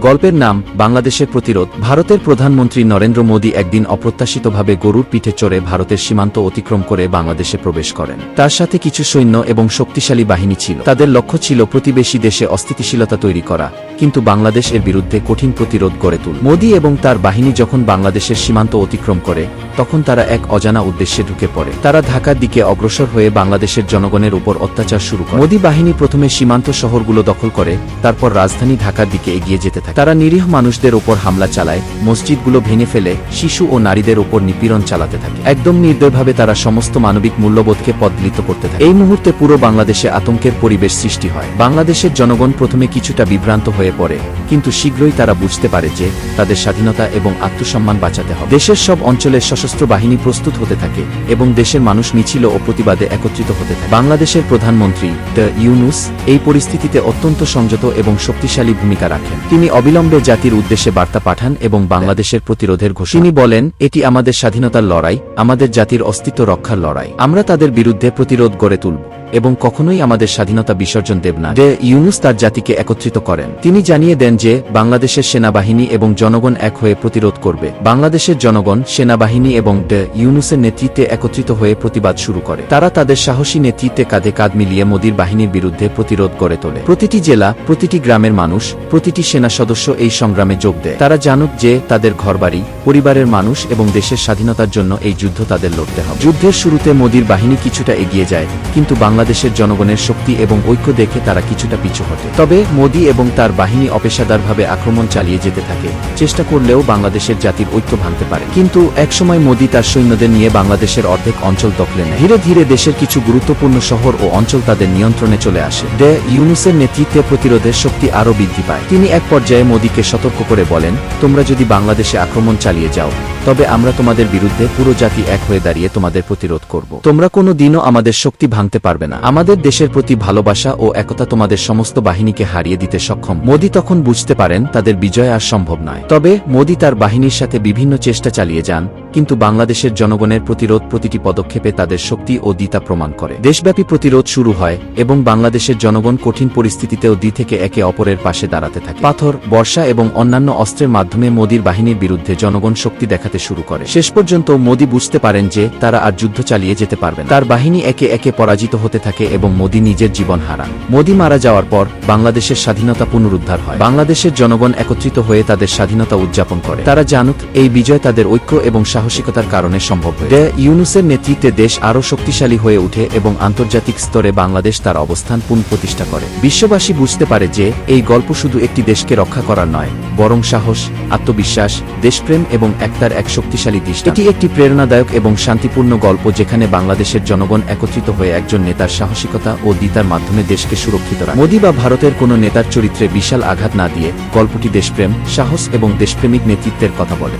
গল্পের নাম, বাংলাদেশের প্রতিরোধ। ভারতের প্রধানমন্ত্রী নরেন্দ্র মোদী একদিন অপ্রত্যাশিতভাবে গরুর পিঠে চড়ে ভারতের সীমান্ত অতিক্রম করে বাংলাদেশে প্রবেশ করেন। তার সাথে কিছু সৈন্য এবং শক্তিশালী বাহিনী ছিল। তাদের লক্ষ্য ছিল প্রতিবেশী দেশে অস্থিতিশীলতা তৈরি করা। কিন্তু বাংলাদেশ এর বিরুদ্ধে কঠিন প্রতিরোধ গড়ে তুল। মোদী এবং তার বাহিনী যখন বাংলাদেশের সীমান্ত অতিক্রম করে, তখন তারা এক অজানা উদ্দেশ্যে ঢুকে পড়ে। তারা ঢাকার দিকে অগ্রসর হয়ে বাংলাদেশের জনগণের উপর অত্যাচার শুরু করে। মোদী বাহিনী প্রথমে সীমান্ত শহরগুলো দখল করে, তারপর রাজধানী ঢাকার দিকে এগিয়ে যেতে থাকে। তারা নিরীহ মানুষদের উপর হামলা চালায়, মসজিদগুলো ভেঙে ফেলে, শিশু ও নারীদের উপর নিপীড়ন চালাতে থাকে। একদম নির্দয়ভাবে তারা সমস্ত মানবিক মূল্যবোধকে পদলিত করতে থাকে। এই মুহূর্তে পুরো বাংলাদেশে আতঙ্কের পরিবেশ সৃষ্টি হয়। বাংলাদেশের জনগণ প্রথমে কিছুটা বিভ্রান্ত হয়ে পড়ে, কিন্তু শীঘ্রই তারা বুঝতে পারে যে তাদের স্বাধীনতা এবং আত্মসম্মান বাঁচাতে হবে। দেশের সব অঞ্চলের সশস্ত্র বাহিনী প্রস্তুত হতে থাকে এবং দেশের মানুষ মিছিল ও প্রতিবাদে একত্রিত হতে থাকে। বাংলাদেশের প্রধানমন্ত্রী দ্য ইউনুস এই পরিস্থিতিতে অত্যন্ত সংযত এবং শক্তিশালী ভূমিকা রাখেন। তিনি অবিলম্বে জাতির উদ্দেশ্যে বার্তা পাঠান এবং বাংলাদেশের প্রতিরোধের ঘোষণা। তিনি বলেন, এটি আমাদের স্বাধীনতার লড়াই, আমাদের জাতির অস্তিত্ব রক্ষার লড়াই। আমরা তাদের বিরুদ্ধে প্রতিরোধ গড়ে তুলব। এবং কখনোই আমাদের স্বাধীনতা বিসর্জন দেব না। ডে ইউনুস তার জাতিকে একত্রিত করেন। তিনি জানিয়ে দেন যে বাংলাদেশের সেনাবাহিনী এবং জনগণ এক হয়ে প্রতিরোধ করবে। বাংলাদেশের জনগণ সেনাবাহিনী এবং ডে ইউনুসের নেতৃত্বে একত্রিত হয়ে প্রতিবাদ শুরু করে। তারা তাদের সাহসী নেতৃত্বে কাঁধে কাঁধ মিলিয়ে মোদীর বাহিনীর বিরুদ্ধে প্রতিরোধ গড়ে তোলে। প্রতিটি জেলা প্রতিটি গ্রামের মানুষ প্রতিটি সেনা সদস্য এই সংগ্রামে যোগ দেয়। তারা জানুক যে তাদের ঘরবাড়ি পরিবারের মানুষ এবং দেশের স্বাধীনতার জন্য এই যুদ্ধ তাদের লড়তে হবে। যুদ্ধের শুরুতে মোদীর বাহিনী কিছুটা এগিয়ে যায় কিন্তু বাংলাদেশের জনগণের শক্তি এবং ঐক্য দেখে তারা কিছুটা পিছু হটে। তবে মোদী এবং তার বাহিনী অপেশাদারভাবে আক্রমণ চালিয়ে যেতে থাকে। চেষ্টা করলেও বাংলাদেশের জাতির ঐক্য ভাঙতে পারে। কিন্তু একসময় মোদী তার সৈন্যদের নিয়ে বাংলাদেশের অর্ধেক অঞ্চল দখলে নেয়। ধীরে ধীরে দেশের কিছু গুরুত্বপূর্ণ শহর ও অঞ্চল তাদের নিয়ন্ত্রণে চলে আসে। ডে ইউনুসের নেতৃত্বে প্রতিরোধের শক্তি আরও বৃদ্ধি পায়। তিনি এক পর্যায়ে মোদীকে সতর্ক করে বলেন, তোমরা যদি বাংলাদেশে আক্রমণ চালিয়ে যাও, তবে আমরা তোমাদের বিরুদ্ধে পুরো জাতি এক হয়ে দাঁড়িয়ে তোমাদের প্রতিরোধ করব। তোমরা কোনো দিনও আমাদের শক্তি ভাঙতে পারবে না। আমাদের দেশের প্রতি ভালোবাসা ও একতা তোমাদের সমস্ত বাহিনীকে হারিয়ে দিতে সক্ষম। মোদী তখন বুঝতে পারেন তাদের বিজয় আর সম্ভব নয়। তবে মোদী তার বাহিনীর সাথে বিভিন্ন চেষ্টা চালিয়ে যান। কিন্তু বাংলাদেশের জনগণের প্রতিরোধ প্রতিটি পদক্ষেপে তাদের শক্তি ও দিতা প্রমাণ করে। দেশব্যাপী প্রতিরোধ শুরু হয় এবং বাংলাদেশের জনগণ কঠিন পরিস্থিতিতেও দি থেকে একে অপরের পাশে দাঁড়াতে থাকে। পাথর, বর্ষা এবং অন্যান্য অস্ত্রের মাধ্যমে মোদীর বাহিনীর বিরুদ্ধে জনগণ শক্তি দেখাতে শুরু করে। শেষ পর্যন্ত মোদী বুঝতে পারেন যে তারা আর যুদ্ধ চালিয়ে যেতে পারবে। তার বাহিনী একে একে পরাজিত হতে থাকে এবং মোদী নিজের জীবন হারান। মোদী মারা যাওয়ার পর বাংলাদেশের স্বাধীনতা পুনরুদ্ধার হয়। বাংলাদেশের জনগণ একত্রিত হয়ে তাদের স্বাধীনতা উদযাপন করে। তারা জানুক, এই বিজয় তাদের ঐক্য এবং সাহসিকতার কারণে সম্ভব হয় ডে ইউনুসের নেতৃত্বে দেশ আরও শক্তিশালী হয়ে উঠে এবং আন্তর্জাতিক স্তরে বাংলাদেশ তার অবস্থান পুনঃপ্রতিষ্ঠা করে। বিশ্ববাসী বুঝতে পারে যে, এই গল্প শুধু একটি দেশকে রক্ষা করার নয়, বরং সাহস, আত্মবিশ্বাস, দেশপ্রেম এবং একতার এক শক্তিশালী দৃষ্টি এটি একটি প্রেরণাদায়ক এবং শান্তিপূর্ণ গল্প যেখানে বাংলাদেশের জনগণ একত্রিত হয়ে একজন নেতার সাহসিকতা ও দিতার মাধ্যমে দেশকে সুরক্ষিত রাখে। মোদী বা ভারতের কোনো নেতার চরিত্রে বিশাল আঘাত না দিয়ে গল্পটি দেশপ্রেম, সাহস এবং দেশপ্রেমিক নেতৃত্বের কথা বলে।